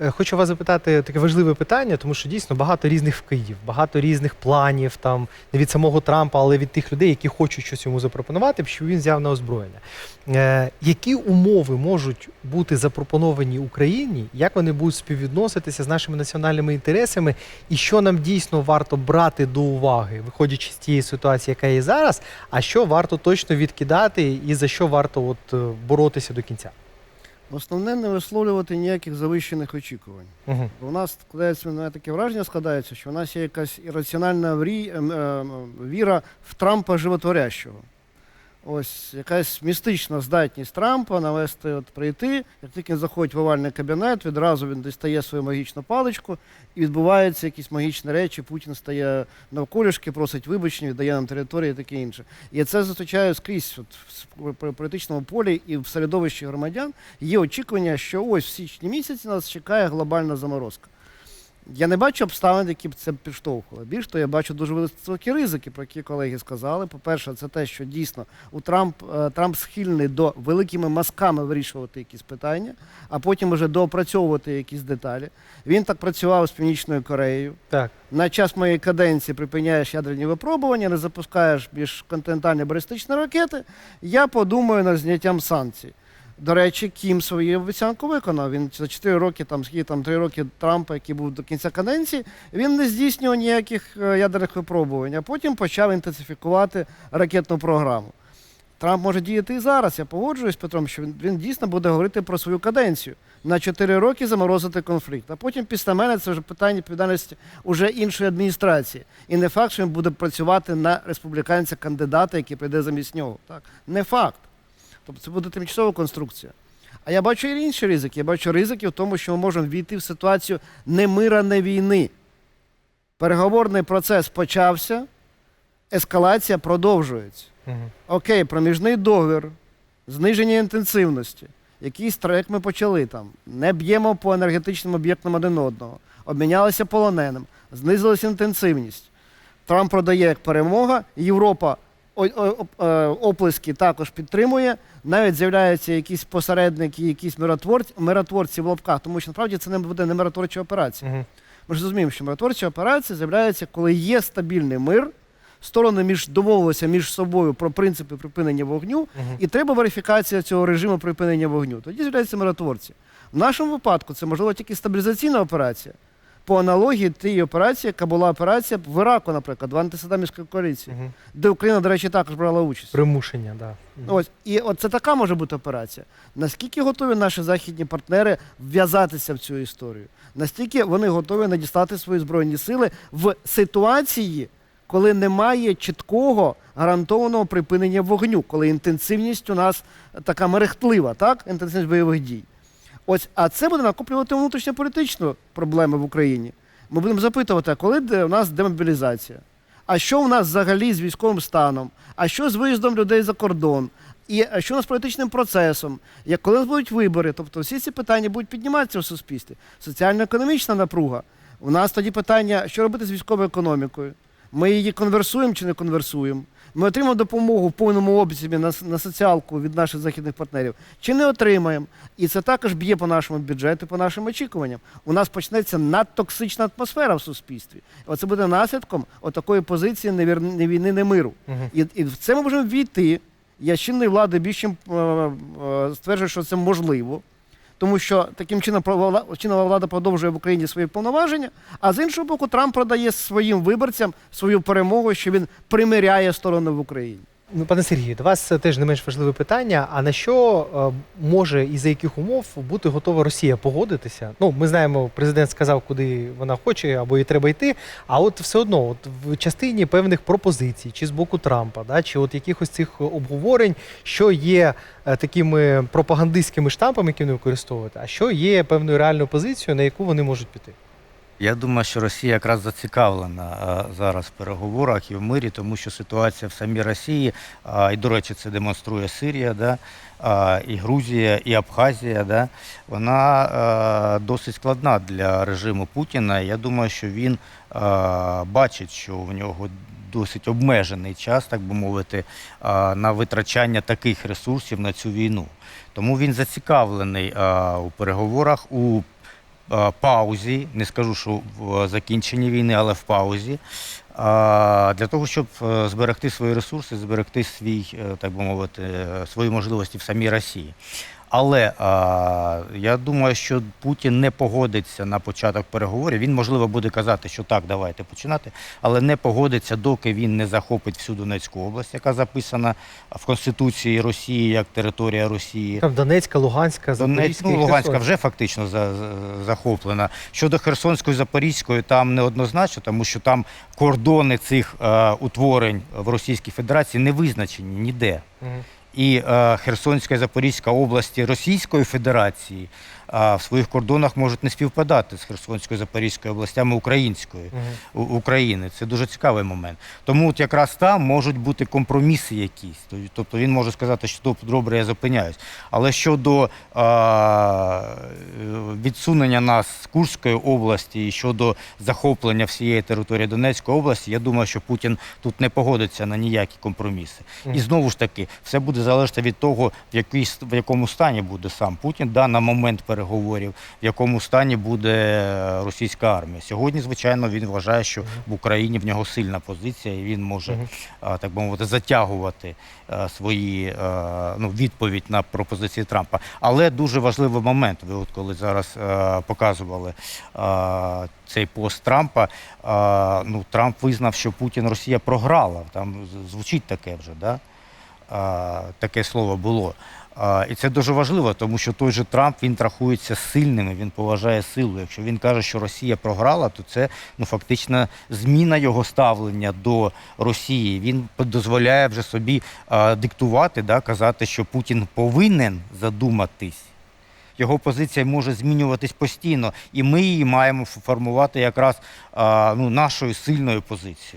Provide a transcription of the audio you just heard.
Е, Хочу вас запитати таке важливе питання, тому що дійсно багато різних вкидів, багато різних планів, там не від самого Трампа, але від тих людей, які хочуть щось йому запропонувати, щоб він взяв на озброєння. Е, які умови можуть бути запропоновані Україні, як вони будуть співвідноситися з нашими національними інтересами, і що нам дійсно варто брати до уваги, виходячи з тієї ситуації, яка є зараз, а що варто точно відкидати, і за що варто от е, боротися до кінця? Основне не висловлювати ніяких завищених очікувань. Угу. Бо у нас складається мене таке враження, складається, що у нас є якась ірраціональна врі, ем, ем, віра в Трампа животворящого. Ось якась містична здатність Трампа навести, от прийти, як тільки він заходить в овальний кабінет, відразу він дістає свою магічну паличку і відбуваються якісь магічні речі. Путін стає навколішки, просить вибачення, віддає нам території і таке інше. І це зустрічаю скрізь от, в політичному полі і в середовищі громадян. Є очікування, що ось в січні місяці нас чекає глобальна заморозка. Я не бачу обставин, які б це підштовхували. Більш того, я бачу дуже високі ризики, про які колеги сказали. По-перше, це те, що дійсно у Трамп, е, Трамп схильний до великими мазками вирішувати якісь питання, а потім вже доопрацьовувати якісь деталі. Він так працював з Північною Кореєю. Так. На час моєї каденції припиняєш ядерні випробування, не запускаєш більш континентальні балістичні ракети. Я подумаю над зняттям санкцій. До речі, Кім свою обіцянку виконав. Він за 4 роки, там скільки там 3 роки Трампа, який був до кінця каденції, він не здійснював ніяких е, ядерних випробувань, а потім почав інтенсифікувати ракетну програму. Трамп може діяти і зараз. Я погоджуюсь з Петром, що він, він дійсно буде говорити про свою каденцію на 4 роки заморозити конфлікт. А потім після мене це вже питання відповідальності уже іншої адміністрації. І не факт, що він буде працювати на республіканця кандидата, який прийде замість нього. Так, не факт. Тобто це буде тимчасова конструкція. А я бачу і інші ризики. Я бачу ризики в тому, що ми можемо війти в ситуацію не мира, не війни. Переговорний процес почався, ескалація продовжується. Угу. Окей, проміжний договір, зниження інтенсивності. Якийсь трек ми почали там. Не б'ємо по енергетичним об'єктам один одного. Обмінялися полоненим, знизилася інтенсивність. Трамп продає як перемога, Європа оплески також підтримує. Навіть з'являються якісь посередники, якісь миротворці, миротворці в лапках, тому що насправді це не буде не миротворча операція. Угу. Ми ж розуміємо, що миротворча операція з'являється, коли є стабільний мир, сторони між домовилися між собою про принципи припинення вогню, Угу. і треба верифікація цього режиму припинення вогню. Тоді з'являються миротворці. В нашому випадку це можливо тільки стабілізаційна операція. По аналогії тієї операції, яка була операція в Іраку, наприклад, в антисадамівській коаліції, Угу. де Україна, до речі, також брала участь. Примушення, да. Мгм. Ось і от це така може бути операція. Наскільки готові наші західні партнери вв'язатися в цю історію? Настільки вони готові надіслати свої збройні сили в ситуації, коли немає чіткого гарантованого припинення вогню, коли інтенсивність у нас така мерехтлива, так? Інтенсивність бойових дій. Ось, а це буде накоплювати внутрішньополітичну проблему в Україні. Ми будемо запитувати, коли у нас демобілізація? А що у нас взагалі з військовим станом? А що з виїздом людей за кордон? І що у нас з політичним процесом? Як коли у нас будуть вибори? Тобто всі ці питання будуть підніматися в суспільстві. Соціально-економічна напруга. У нас тоді питання, що робити з військовою економікою? Ми її конверсуємо чи не конверсуємо? Ми отримаємо допомогу в повному обсязі на, на соціалку від наших західних партнерів, чи не отримаємо? І це також б'є по нашому бюджету, по нашим очікуванням. У нас почнеться надтоксична атмосфера в суспільстві. Оце буде наслідком отакої позиції не, війни, не миру. Мгм. І, і в це ми можемо війти. Я з чинної влади більш чим е, е, стверджую, що це можливо. Тому що таким чином чинова влада продовжує в Україні свої повноваження, а з іншого боку, Трамп продає своїм виборцям свою перемогу, що він примиряє сторони в Україні. Ну, пане Сергію, до вас теж не менш важливе питання. А на що е, може і за яких умов бути готова Росія погодитися? Ну, ми знаємо, президент сказав, куди вона хоче або їй треба йти. А от все одно, от в частині певних пропозицій, чи з боку Трампа, да, чи от якихось цих обговорень, що є е, такими пропагандистськими штампами, які вони використовують, а що є певною реальною позицією, на яку вони можуть піти. Я думаю, що Росія якраз зацікавлена зараз в переговорах і в мирі, тому що ситуація в самій Росії, і, до речі, це демонструє Сирія, да, і Грузія, і Абхазія, да, вона досить складна для режиму Путіна. Я думаю, що він бачить, що в нього досить обмежений час, так би мовити, на витрачання таких ресурсів на цю війну. Тому він зацікавлений у переговорах, у паузі, не скажу, що в закінченні війни, але в паузі. Для того, щоб е, зберегти свої ресурси, зберегти свій, е, так би мовити, е, свої можливості в самій Росії. Але а, я думаю, що Путін не погодиться на початок переговорів. Він, можливо, буде казати, що так, давайте починати, але не погодиться, доки він не захопить всю Донецьку область, яка записана в Конституції Росії як територія Росії. Там Донецька, Луганська, Донець, Запорізька. ну, Луганська вже фактично за, за- захоплена. Щодо Херсонської, Запорізької, там неоднозначно, тому що там кордони цих е, утворень в Російській Федерації не визначені ніде. Мгм. І е, Херсонська і Запорізька області Російської Федерації е, в своїх кордонах можуть не співпадати з Херсонською Запорізькою областями української. угу. України. Це дуже цікавий момент. Тому от якраз там можуть бути компроміси якісь. Тобто він може сказати, що добре, я зупиняюсь. Але щодо а, відсунення нас з Курської області і щодо захоплення всієї території Донецької області, я думаю, що Путін тут не погодиться на ніякі компроміси. І знову ж таки, все буде залежати від того, в, який, с- в якому стані буде сам Путін да, на момент переговорів, в якому стані буде е, російська армія. Сьогодні, звичайно, він вважає, що в Україні в нього сильна позиція, і він може, так би мовити, затягувати е, свої е, ну, відповідь на пропозиції Трампа. Але дуже важливий момент. Ви от коли зараз е, показували е, цей пост Трампа, е, ну Трамп визнав, що Путін Росія програла. Там звучить таке вже, да? таке слово було. І це дуже важливо, тому що той же Трамп він рахується сильним, він поважає силу. Якщо він каже, що Росія програла, то це ну фактично зміна його ставлення до Росії. Він дозволяє вже собі а, диктувати, да, казати, що Путін повинен задуматись. Його позиція може змінюватись постійно, і ми її маємо формувати якраз ну, нашою сильною позицією.